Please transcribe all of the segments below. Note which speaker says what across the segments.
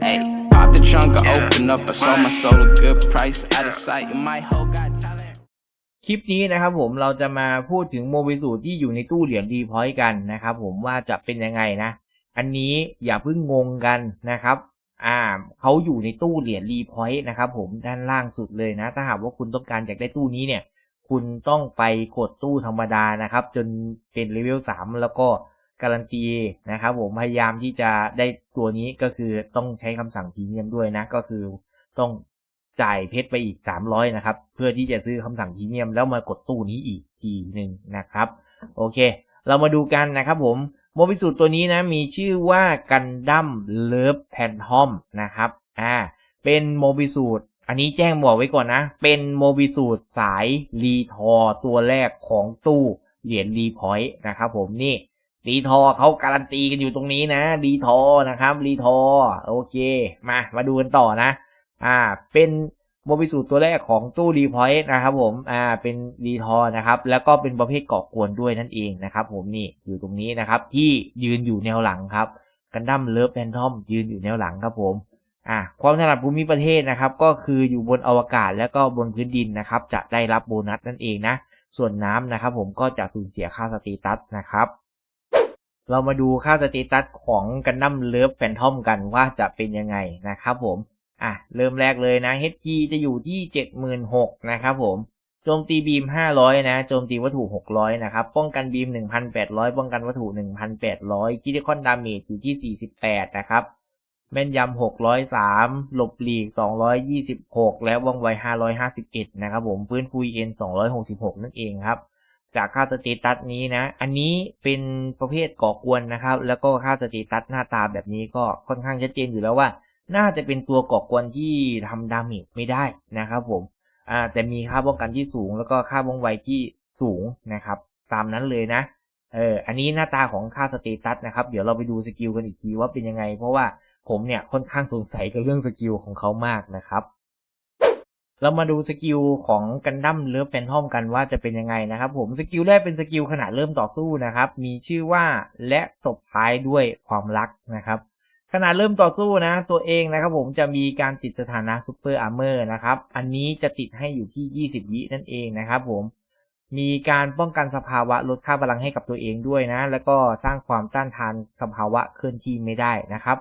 Speaker 1: Hey, pop the trunk, I open up. I sold my soul a good price. Out of sight, and my hoe got talent.
Speaker 2: คลิปนี้นะครับผมเราจะมาพูดถึงโมบิสูตรที่อยู่ในตู้เหรียญรีพอยต์กันนะครับผมว่าจะเป็นยังไงนะ อันนี้อย่าเพิ่งงงกันนะครับ อ่าเขาอยู่ในตู้เหรียญรีพอยต์นะครับผมด้านล่างสุดเลยนะ ถ้าหากว่าคุณต้องการอยากได้ตู้นี้เนี่ย คุณต้องไปกดตู้ธรรมดานะครับ จนเป็นเลเวลสามแล้วก็ การันตีนะครับผมพยายามที่จะได้ตัวนี้ก็คือต้องใช้คำสั่งพรีเมียมด้วยนะ ก็คือต้องจ่ายเพชรไปอีก 300 นะครับ เพื่อที่จะซื้อคำสั่งพรีเมียมแล้วมากดตู้นี้อีกทีหนึ่งนะครับ โอเค เรามาดูกันนะครับผมโมบิสูตรตัวนี้นะมีชื่อว่ากันดั้มเลิฟแพนทอมนะครับอ่าเป็นโมบิสูตรอันนี้แจ้งบอกไว้ก่อนนะ เป็นโมบิสูตรสายรีทอตัวแรกของตู้เหรียญรีพอยต์นะครับผมนี่ รีทอเขาการันตีกันอยู่ตรงนี้นะรีทอนะครับรีทอโอเค มามาดูกันต่อนะ อ่า เป็นโมบิสูตรตัวแรกของตู้รีพอยต์นะครับผม อ่า เป็นรีทอนะครับ แล้วก็เป็นประเภทก่อกวนด้วยนั่นเองนะครับ ผมนี่อยู่ตรงนี้นะครับ ที่ยืนอยู่แนวหลังครับกันดั้มเลิฟแพนทอมยืนอยู่แนวหลังครับผม อ่า ความถนัดภูมิประเทศนะครับ ก็คืออยู่บนอวกาศแล้วก็บนพื้นดินนะครับ จะได้รับโบนัสนั่นเองนะ ส่วนน้ำนะครับ ผมก็จะสูญเสียค่าสเตตัสนะครับ เรามาดูค่าสเตตัสของกันดั้มเลิฟแฟนทอมกันว่าจะเป็นยังไงนะครับผมอะเริ่มแรกเลยนะ HG จะอยู่ที่ 76,000นะครับผมโจมตีบีม 500 นะโจมตีวัตถุ 600 นะครับ ป้องกันบีม 1,800 ป้องกันวัตถุ 1,800คิดิคอนดาเมจอยู่ที่ 48 นะครับ แม่นยำ 603 หลบหลีก 226 และว่องไว 551 นะครับผม พื้นฟูเอ็น 266 นั่นเองครับ จากค่าสเตตัสนี้นะ อันนี้เป็นประเภทก่อกวนนะครับ แล้วก็ค่าสเตตัสหน้าตาแบบนี้ก็ค่อนข้างชัดเจนอยู่แล้วว่า น่าจะเป็นตัวก่อกวนที่ทำดาเมจไม่ได้นะครับผมอ่าแต่มีค่าป้องกันที่สูง แล้วก็ค่าว่องไวที่สูงนะครับ ตามนั้นเลยนะเอออันนี้หน้าตาของค่าสเตตัสนะครับ เดี๋ยวเราไปดูสกิลกันอีกทีว่าเป็นยังไง เพราะว่าผมเนี่ยค่อนข้างสงสัยกับเรื่องสกิลของเขามากนะครับ เรามาดูสกิลของกันดั้มเลิฟแฟนทอมกันว่าจะเป็นยังไงนะครับ ผมสกิลแรกเป็นสกิลขณะเริ่มต่อสู้นะครับ มีชื่อว่าและตบท้ายด้วยความรักนะครับขณะเริ่มต่อสู้นะ ตัวเองนะครับผมจะมีการติดสถานะซูเปอร์อาร์เมอร์นะครับ อันนี้จะติดให้อยู่ที่ 20 วินั่นเองนะครับผมมีการป้องกันสภาวะลดค่าพลังให้กับตัวเองด้วยนะ แล้วก็สร้างความต้านทานสภาวะเคลื่อนที่ไม่ได้นะครับ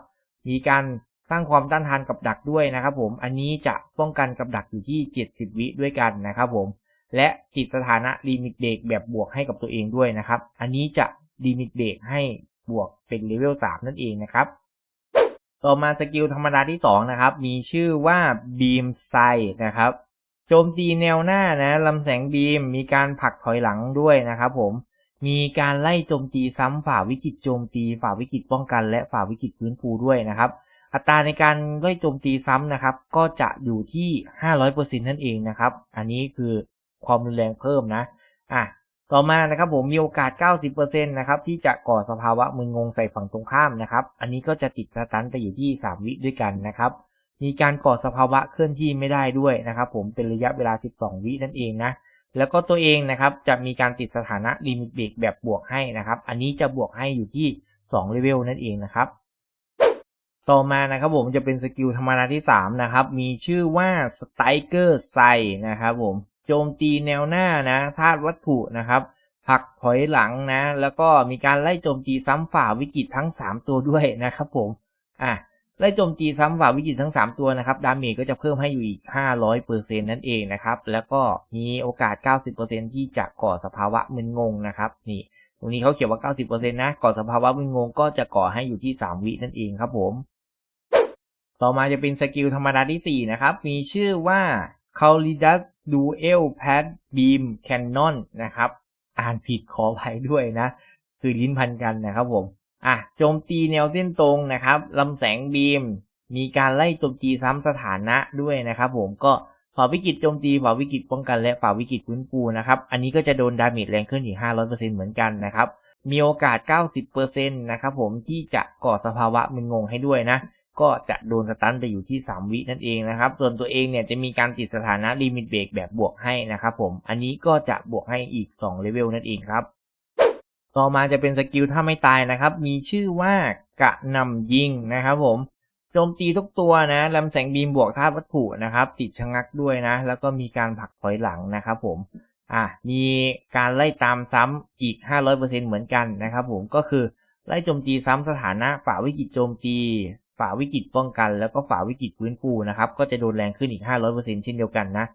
Speaker 2: มีการ สร้างความต้านทานกับดักด้วยนะครับผม อันนี้จะป้องกันกับดักอยู่ที่ 70 วิด้วยกันนะครับผม และติดสถานะลิมิตเบรกแบบบวกให้กับตัวเองด้วยนะครับ อันนี้จะลิมิตเบรกให้บวกเป็นเลเวล 3 นั่นเองนะครับ ต่อมาสกิลธรรมดาที่ 2 นะครับ มีชื่อว่าบีมไซนะครับ โจมตีแนวหน้านะลำแสงบีมมีการผลักถอยหลังด้วยนะครับผม มีการไล่โจมตีซ้ำฝ่าวิกฤตโจมตีฝ่าวิกฤตป้องกันและฝ่าวิกฤตฟื้นฟูด้วยนะครับ อัตราในการไล่โจมตีซ้ำนะครับ ก็จะอยู่ที่ 500%นั่นเองนะครับ อันนี้คือความรุนแรงเพิ่มนะ อะ ต่อมานะครับผมมีโอกาส 90%นะครับที่จะก่อสภาวะมึนงงใส่ฝั่งตรงข้ามนะครับ อันนี้ก็จะติดสตันไปอยู่ที่ 3 วิด้วยกันนะครับ มีการก่อสภาวะเคลื่อนที่ไม่ได้ด้วยนะครับ ผมเป็นระยะเวลา 12 วินั่นเองนะแล้วก็ตัวเองนะครับจะมีการติดสถานะลิมิตเบรกแบบบวกให้นะครับ อันนี้จะบวกให้อยู่ที่2เลเวลนั่นเองนะครับ ต่อมานะครับผมจะเป็นสกิลธรรมดาที่ 3 นะครับ มีชื่อว่าสไตเกอร์ไซนะครับผมโจมตีแนวหน้านะธาตุวัตถุนะครับผักถอยหลังนะ แล้วก็มีการไล่โจมตีซ้ำฝ่าวิกฤตทั้ง 3 ตัวด้วยนะครับผมอะไล่โจมตีซ้ำฝ่าวิกฤตทั้ง 3 ตัวนะครับดาเมจก็จะเพิ่มให้อยู่อีก 500%นั่นเองนะครับ แล้วก็มีโอกาส 90%ที่จะก่อสภาวะมึนงงนะครับนี่ตรงนี้เขาเขียนว่า 90%นะ ก่อสภาวะมึนงงก็จะก่อให้อยู่ที่ 3 วินั่นเองครับผม ต่อมาจะเป็นสกิลธรรมดาที่ 4 นะครับ มีชื่อว่า c a l i d u s Dual Pad Beam Cannon นะครับ อ่านผิดขออภัยด้วยนะ คือลิ้นพันกันนะครับผม อะ โจมตีแนวเส้นตรงนะครับลำแสงบีม มีการไล่โจมตีซ้ำสถานะด้วยนะครับผม ก็ฝ่าวิกฤตโจมตีฝ่าวิกฤตป้องกันและฝ่าวิกฤตฟื้นฟูนะครับ อันนี้ก็จะโดนดาเมจแรงขึ้นอีก500%เหมือนกันนะครับ มีโอกาส 90%นะครับผมที่จะก่อสภาวะมึนงงให้ด้วยนะ ก็จะโดนสตันไปอยู่ที่ 3 วินั่นเองนะครับ ส่วนตัวเองเนี่ยจะมีการติดสถานะลิมิตเบรกแบบบวกให้นะครับผม อันนี้ก็จะบวกให้อีก2เลเวลนั่นเองครับ ต่อมาจะเป็นสกิลถ้าไม่ตายนะครับ มีชื่อว่ากระนำยิงนะครับผม โจมตีทุกตัวนะลำแสงบีมบวกธาตุวัตถุนะครับ ติดชะงักด้วยนะ แล้วก็มีการผลักถอยหลังนะครับผม อะ มีการไล่ตามซ้ำอีก 500%เหมือนกันนะครับผม ก็คือไล่โจมตีซ้ำสถานะฝ่าวิกฤตโจมตี ฝ่าวิกฤตป้องกัน แล้วก็ฝ่าวิกฤตฟื้นฟูนะครับ ก็จะโดนแรงขึ้นอีก 500%เช่นเดียวกันนะ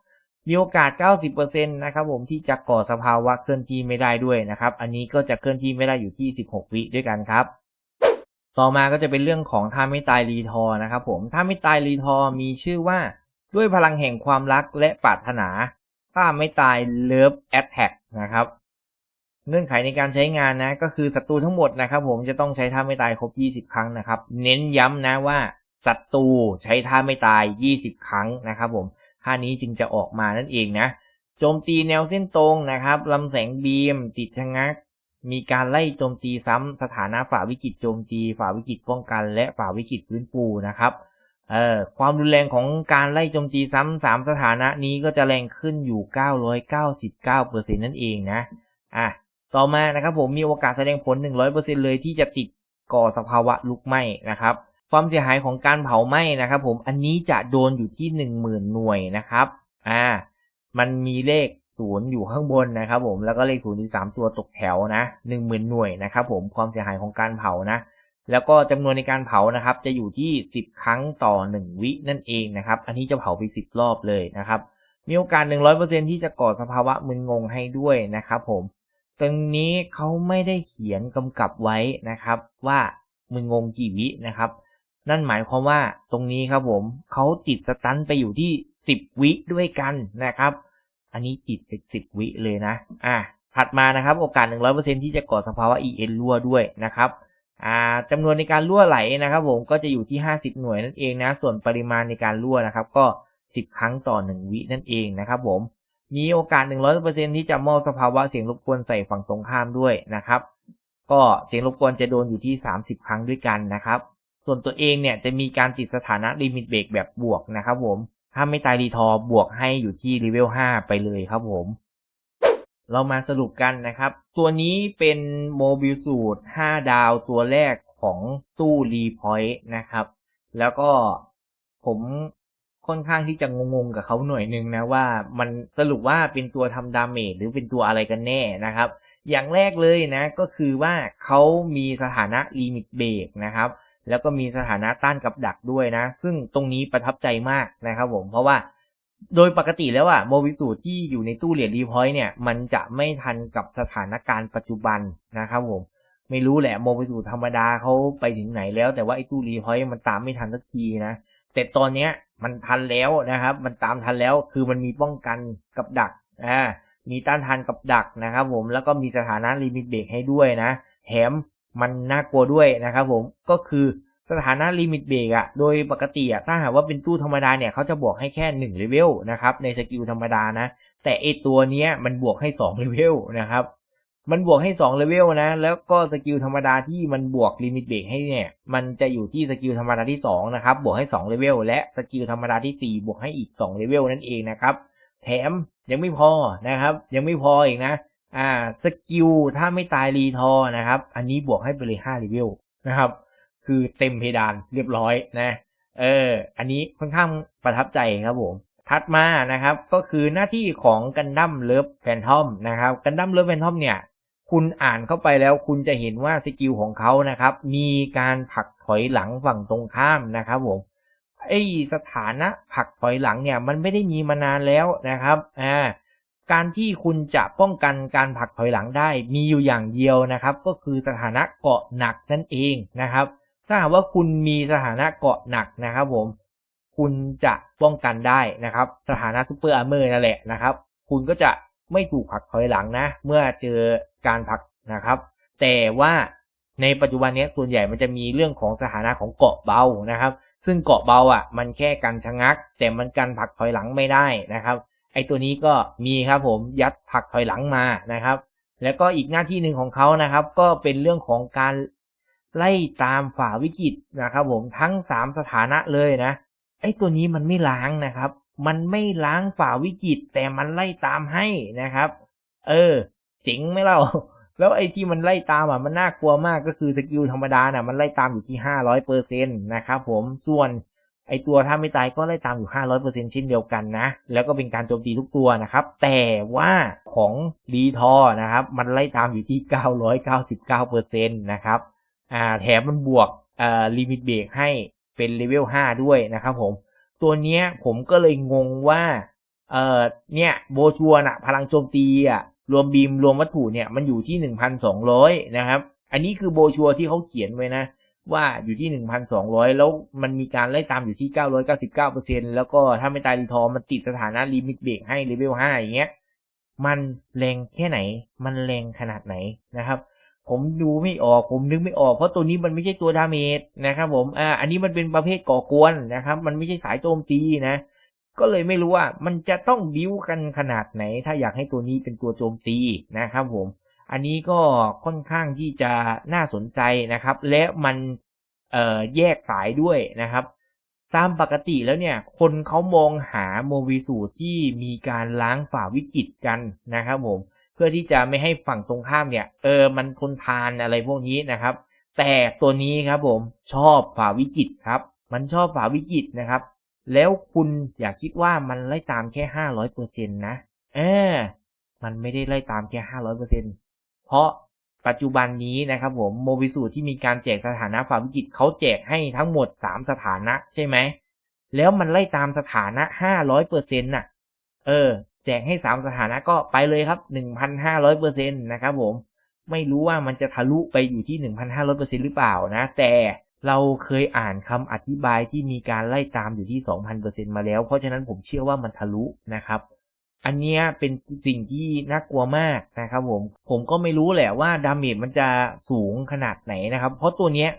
Speaker 2: มีโอกาส 90%นะครับผมที่จะก่อสภาวะเคลื่อนที่ไม่ได้ด้วยนะครับ อันนี้ก็จะเคลื่อนที่ไม่ได้อยู่ที่ 16 วิด้วยกันครับ ต่อมาก็จะเป็นเรื่องของท่าไม่ตายรีทอนะครับผมท่าไม่ตายรีทอมีชื่อว่าด้วยพลังแห่งความรักและปรารถนาท่าไม่ตายเลิฟแอ t แทกนะครับ เงื่อนไขในการใช้งานนะ ก็คือศัตรูทั้งหมดนะครับผมจะต้องใช้ท่าไม่ตายครบ 20 ครั้งนะครับ เน้นย้ำนะว่าศัตรูใช้ท่าไม่ตาย 20 ครั้งนะครับผมท่านี้จึงจะออกมานั่นเองนะ โจมตีแนวเส้นตรงนะครับลำแสงบีม ติดชะงัก มีการไล่โจมตีซ้ำสถานะฝ่าวิกฤตโจมตี ฝ่าวิกฤตป้องกัน และฝ่าวิกฤตฟื้นฟูนะครับเอ่อความรุนแรงของการไล่โจมตีซ้ำสามสถานะนี้ก็จะแรงขึ้นอยู่ 999%นั่นเองนะ อะ ต่อมานะครับผมมีโอกาสแสดงผล 100%เลยที่จะติดก่อสภาวะลุกไหม้นะครับความเสียหายของการเผาไหม้นะครับผมอันนี้จะโดนอยู่ที่ 10,000 หน่วยนะครับอ่ามันมีเลขศูนย์อยู่ข้างบนนะครับผมแล้วก็เลขศูนย์ที่สามตัวตกแถวนะหนึ่งหมื่นหน่วยนะครับผมความเสียหายของการเผานะ แล้วก็จำนวนในการเผานะครับ จะอยู่ที่10ครั้งต่อ1วินั่นเองนะครับ อันนี้จะเผาไป10รอบเลยนะครับ มีโอกาส100%ที่จะก่อสภาวะมึนงงให้ด้วยนะครับผม ตรงนี้เขาไม่ได้เขียนกำกับไว้นะครับ ว่ามึนงงกี่วินะครับ นั่นหมายความว่าตรงนี้ครับผมเขาติดสตันไปอยู่ที่ 10 วิด้วยกันนะครับ อันนี้ติดไป10 วิเลยนะอะถัดมานะครับโอกาส 100%ที่จะก่อสภาวะ EN รั่วด้วยนะครับอ่าจำนวนในการรั่วไหลนะครับผมก็จะอยู่ที่ 50 หน่วยนั่นเองนะ ส่วนปริมาณในการรั่วนะครับ ก็ 10 ครั้งต่อ 1 วินั่นเองนะครับผม มีโอกาส 100%ที่จะมอบสภาวะเสียงรบกวนใส่ฝั่งตรงข้ามด้วยนะครับ ก็เสียงรบกวนจะโดนอยู่ที่ 30 ครั้งด้วยกันนะครับ ส่วนตัวเองเนี่ยจะมีการติดสถานะลิมิตเบรกแบบบวกนะครับผม ถ้าไม่ตายรีทอบวกให้อยู่ที่เลเวล 5 ไปเลยครับผม เรามาสรุปกันนะครับ ตัวนี้เป็นโมบิลสูตร 5 ดาวตัวแรกของตู้รีพอยต์นะครับ แล้วก็ผม ค่อนข้างที่จะงงๆกับเขาหน่อยนึงนะว่ามันสรุปว่าเป็นตัวทำดาเมจหรือเป็นตัวอะไรกันแน่นะครับ อย่างแรกเลยนะก็คือว่าเขามีสถานะลิมิตเบรกนะครับ แล้วก็มีสถานะต้านกับดักด้วยนะ ซึ่งตรงนี้ประทับใจมากนะครับผมเพราะว่าโดยปกติแล้วอะโมบิสูตรที่อยู่ในตู้เหรียญรีพอยต์เนี่ย มันจะไม่ทันกับสถานการณ์ปัจจุบันนะครับผมไม่รู้แหละโมบิสูตรธรรมดาเขาไปถึงไหนแล้ว แต่ว่าไอ้ตู้รีพอยต์มันตามไม่ทันสักทีนะ แต่ตอนเนี้ยมันทันแล้วนะครับ มันตามทันแล้วคือมันมีป้องกันกับดักอ่ามีต้านทานกับดักนะครับ ผมแล้วก็มีสถานะลิมิตเบรกให้ด้วยนะแถมมันน่ากลัวด้วยนะครับ ผมก็คือสถานะลิมิตเบรกอะโดยปกติอะถ้าหากว่าเป็นตู้ธรรมดาเนี่ยเขาจะบวกให้แค่1เลเวลนะครับในสกิลธรรมดานะ แต่ไอตัวเนี้ยมันบวกให้2เลเวลนะครับ มันบวกให้2เลเวลนะ แล้วก็สกิลธรรมดาที่มันบวกลิมิตเบรกให้เนี่ย มันจะอยู่ที่สกิลธรรมดาที่2นะครับ บวกให้2เลเวลและสกิลธรรมดาที่4บวกให้อีก2เลเวลนั่นเองนะครับ แถมยังไม่พอนะครับ ยังไม่พออีกนะ อ่า สกิลถ้าไม่ตายรีทอนะครับ อันนี้บวกให้ไปเลย5เลเวลนะครับ คือเต็มเพดานเรียบร้อยนะ เออ อันนี้ค่อนข้างประทับใจครับผมถัดมานะครับ ก็คือหน้าที่ของกันดั้มเลิฟแฟนทอมนะครับ กันดั้มเลิฟแฟนทอมเนี่ย คุณอ่านเข้าไปแล้วคุณจะเห็นว่าสกิลของเขานะครับ มีการผลักถอยหลังฝั่งตรงข้ามนะครับผมไอสถานะผลักถอยหลังเนี่ยมันไม่ได้มีมานานแล้วนะครับอ่าการที่คุณจะป้องกันการผลักถอยหลังได้มีอยู่อย่างเดียวนะครับ ก็คือสถานะเกาะหนักนั่นเองนะครับ ถ้าหากว่าคุณมีสถานะเกาะหนักนะครับผมคุณจะป้องกันได้นะครับ สถานะซูเปอร์อาร์เมอร์นั่นแหละนะครับ คุณก็จะไม่ถูกผลักถอยหลังนะ เมื่อเจอ การผลักนะครับ แต่ว่าในปัจจุบันนี้ส่วนใหญ่มันจะมีเรื่องของสถานะของเกาะเบานะครับ ซึ่งเกาะเบาอะ มันแค่กันชะงัก แต่มันกันผลักถอยหลังไม่ได้นะครับ ไอตัวนี้ก็มีครับผมยัดผลักถอยหลังมานะครับ แล้วก็อีกหน้าที่หนึ่งของเขานะครับ ก็เป็นเรื่องของการไล่ตามฝ่าวิกฤตนะครับผมทั้งสามสถานะเลยนะไอตัวนี้มันไม่ล้างนะครับ มันไม่ล้างฝ่าวิกฤตแต่มันไล่ตามให้นะครับ เออ เจ๋งไหมเรา แล้วไอ้ที่มันไล่ตามอะมันน่ากลัวมากก็คือสกิลธรรมดาน่ะมันไล่ตามอยู่ที่ห้าร้อยเปอร์เซ็นต์นะครับผมส่วนไอตัวถ้าไม่ตายก็ไล่ตามอยู่ห้าร้อยเปอร์เซ็นเช่นเดียวกันนะ แล้วก็เป็นการโจมตีทุกตัวนะครับ แต่ว่าของรีทอนะครับ มันไล่ตามอยู่ที่เก้าร้อยเก้าสิบเก้าเปอร์เซ็นต์นะครับ อ่า แถมมันบวกอ่าลิมิตเบรกให้เป็นเลเวลห้าด้วยนะครับผม ตัวเนี้ยผมก็เลยงงว่า เอ่อ เนี่ย โบชัวน่ะพลังโจมตีอะ รวมบีมรวมวัตถุเนี่ยมันอยู่ที่หนึ่งพันสองร้อยนะครับ อันนี้คือโบชัวที่เขาเขียนไว้นะ ว่าอยู่ที่หนึ่งพันสองร้อยแล้วมันมีการไล่ตามอยู่ที่เก้าร้อยเก้าสิบเก้าเปอร์เซ็นแล้วก็ถ้าไม่ตายรีทอรมันติดสถานะลิมิตเบรกให้เลเวลห้าอย่างเงี้ยมันแรงแค่ไหน มันแรงขนาดไหนนะครับ ผมดูไม่ออก ผมนึกไม่ออก เพราะตัวนี้มันไม่ใช่ตัวดาเมจนะครับผม อ่า อันนี้มันเป็นประเภทก่อกวนนะครับ มันไม่ใช่สายโจมตีนะ ก็เลยไม่รู้ว่ามันจะต้องบิ้วกันขนาดไหน ถ้าอยากให้ตัวนี้เป็นตัวโจมตีนะครับผม อันนี้ก็ค่อนข้างที่จะน่าสนใจนะครับ และมันเออแยกสายด้วยนะครับตามปกติแล้วเนี่ย คนเขามองหาโมบิสูตรที่มีการล้างฝ่าวิกฤตกันนะครับผม เพื่อที่จะไม่ให้ฝั่งตรงข้ามเนี่ย เออ มันทนทานอะไรพวกนี้นะครับ แต่ตัวนี้ครับผมชอบฝ่าวิกฤตครับ มันชอบฝ่าวิกฤตนะครับ แล้วคุณอย่าคิดว่ามันไล่ตามแค่ห้าร้อยเปอร์เซ็นต์นะเออมันไม่ได้ไล่ตามแค่ห้าร้อยเปอร์เซ็นเพราะปัจจุบันนี้นะครับผมโมบิสูที่มีการแจกสถานะฝ่ามวิกฤตเขาแจกให้ทั้งหมดสามสถานะใช่ไหมแล้วมันไล่ตามสถานะห้าร้อยเปอร์เซ็นต์น่ะ เออ แจกให้สามสถานะก็ไปเลยครับหนึ่งพันห้าร้อยเปอร์เซ็นต์นะครับผมไม่รู้ว่ามันจะทะลุไปอยู่ที่หนึ่งพันห้าร้อยเปอร์เซ็นหรือเปล่านะ แต่ เราเคยอ่านคำอธิบายที่มีการไล่ตามอยู่ที่สองพันเปอร์เซ็นมาแล้ว เพราะฉะนั้นผมเชื่อว่ามันทะลุนะครับ อันนี้เป็นสิ่งที่น่ากลัวมากนะครับผม ผมก็ไม่รู้แหละว่าดาเมจมันจะสูงขนาดไหนนะครับ เพราะตัวเนี้ย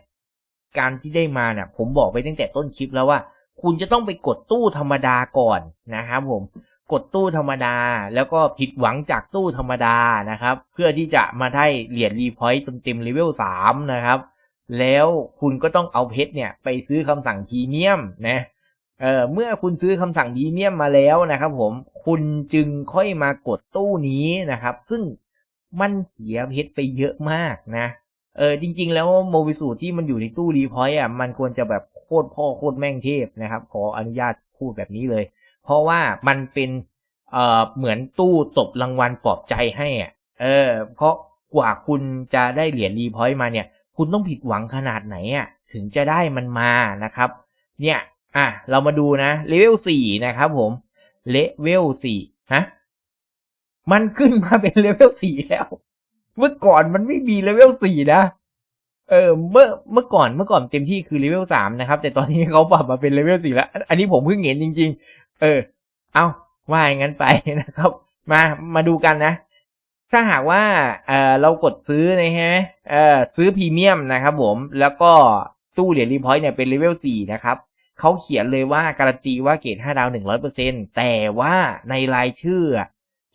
Speaker 2: การที่ได้มาเนี่ยผมบอกไปตั้งแต่ต้นคลิปแล้วว่า คุณจะต้องไปกดตู้ธรรมดาก่อนนะครับผมกดตู้ธรรมดา แล้วก็ผิดหวังจากตู้ธรรมดานะครับ เพื่อที่จะมาได้เหรียญรีพอยต์เต็มเลเวลสามนะครับ แล้วคุณก็ต้องเอาเพชรเนี่ยไปซื้อคำสั่งพรีเมียมนะเอ่อเมื่อคุณซื้อคำสั่งพรีเมียมมาแล้วนะครับ ผมคุณจึงค่อยมากดตู้นี้นะครับ ซึ่งมันเสียเพชรไปเยอะมากนะเออจริง ๆ แล้วโมบิสูที่มันอยู่ในตู้รีพอยต์อะมันควรจะแบบโคตรพ่อโคตรแม่งเทพนะครับ ขออนุญาตพูดแบบนี้เลย เพราะว่ามันเป็นเอ่อเหมือนตู้ตบรางวัลปลอบใจให้อะเออเพราะกว่าคุณจะได้เหรียญรีพอยต์มาเนี่ย คุณต้องผิดหวังขนาดไหนอะถึงจะได้มันมานะครับ เนี่ยอะเรามาดูนะเลเวลสี่นะครับผมเลเวลสี่ฮะมันขึ้นมาเป็นเลเวลสี่แล้ว เมื่อก่อนมันไม่มีเลเวลสี่นะเออเมื่อเมื่อก่อนเมื่อก่อนเต็มที่คือเลเวลสามนะครับ แต่ตอนนี้เขาปรับมาเป็นเลเวลสี่แล้ว อันนี้ผมเพิ่งเห็นจริง ๆ เออ เอาว่าอย่างนั้นไปนะครับ มามาดูกันนะ ถ้าหากว่าเออเรากดซื้อนะฮะเออซื้อพรีเมียมนะครับผม แล้วก็ตู้เหรียญรีพอยต์เนี่ยเป็นเลเวลสี่นะครับเขาเขียนเลยว่าการันตีว่าเกรดห้าดาวหนึ่งร้อยเปอร์เซ็นแต่ว่าในรายชื่อ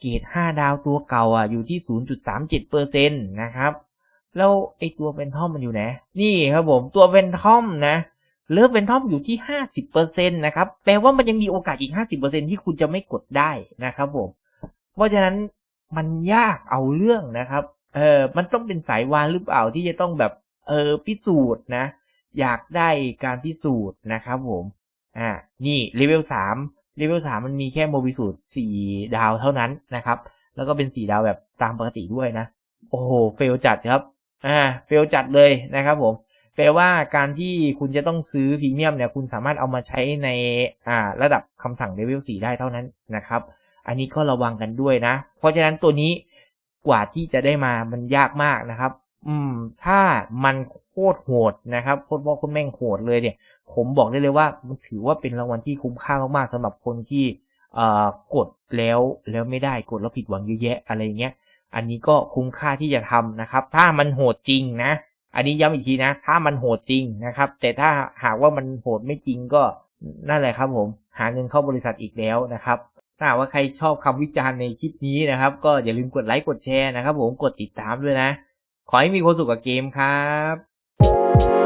Speaker 2: เกรดห้าดาวตัวเก่าอะอยู่ที่ศูนย์จุดสามเจ็ดเปอร์เซ็นตนะครับ แล้วไอตัวเป็นทอมมันอยู่ไหนนี่ครับผมตัวเป็นทอมนะเลิฟเป็นทอมอยู่ที่ห้าสิบเปอร์เซ็นตนะครับแปลว่ามันยังมีโอกาสอีกห้าสิบเปอร์เซ็นที่คุณจะไม่กดได้นะครับผมเพราะฉะนั้น มันยากเอาเรื่องนะครับ เออมันต้องเป็นสายวานหรือเปล่าที่จะต้องแบบเออพิสูจน์นะ อยากได้การพิสูจน์นะครับผม อ่า นี่เลเวลสามเลเวลสามมันมีแค่โมบิสูตรสี่ดาวเท่านั้นนะครับ แล้วก็เป็นสี่ดาวแบบตามปกติด้วยนะ โอ้โห เฟลจัดครับ อ่า เฟลจัดเลยนะครับผม แปลว่าการที่คุณจะต้องซื้อพรีเมียมเนี่ย คุณสามารถเอามาใช้ใน อ่า ระดับคำสั่งเลเวลสี่ได้เท่านั้นนะครับ อันนี้ก็ระวังกันด้วยนะ เพราะฉะนั้นตัวนี้กว่าที่จะได้มามันยากมากนะครับ อืม ถ้ามันโคตรโหดนะครับโคตรว่าโคตรแม่งโหดเลยเนี่ย ผมบอกได้เลยว่ามันถือว่าเป็นรางวัลที่คุ้มค่ามากๆสำหรับคนที่เอ่อกดแล้วแล้วไม่ได้กดแล้วผิดหวังเยอะแยะอะไรเงี้ย อันนี้ก็คุ้มค่าที่จะทำนะครับ ถ้ามันโหดจริงนะ อันนี้ย้ำอีกทีนะ ถ้ามันโหดจริงนะครับ แต่ถ้าหากว่ามันโหดไม่จริงก็นั่นแหละครับผม หาเงินเข้าบริษัทอีกแล้วนะครับ ถ้าว่าใครชอบคำวิจารณ์ในคลิปนี้นะครับ ก็อย่าลืมกดไลค์กดแชร์นะครับ ผมกดติดตามด้วยนะ ขอให้มีความสุขกับเกมครับ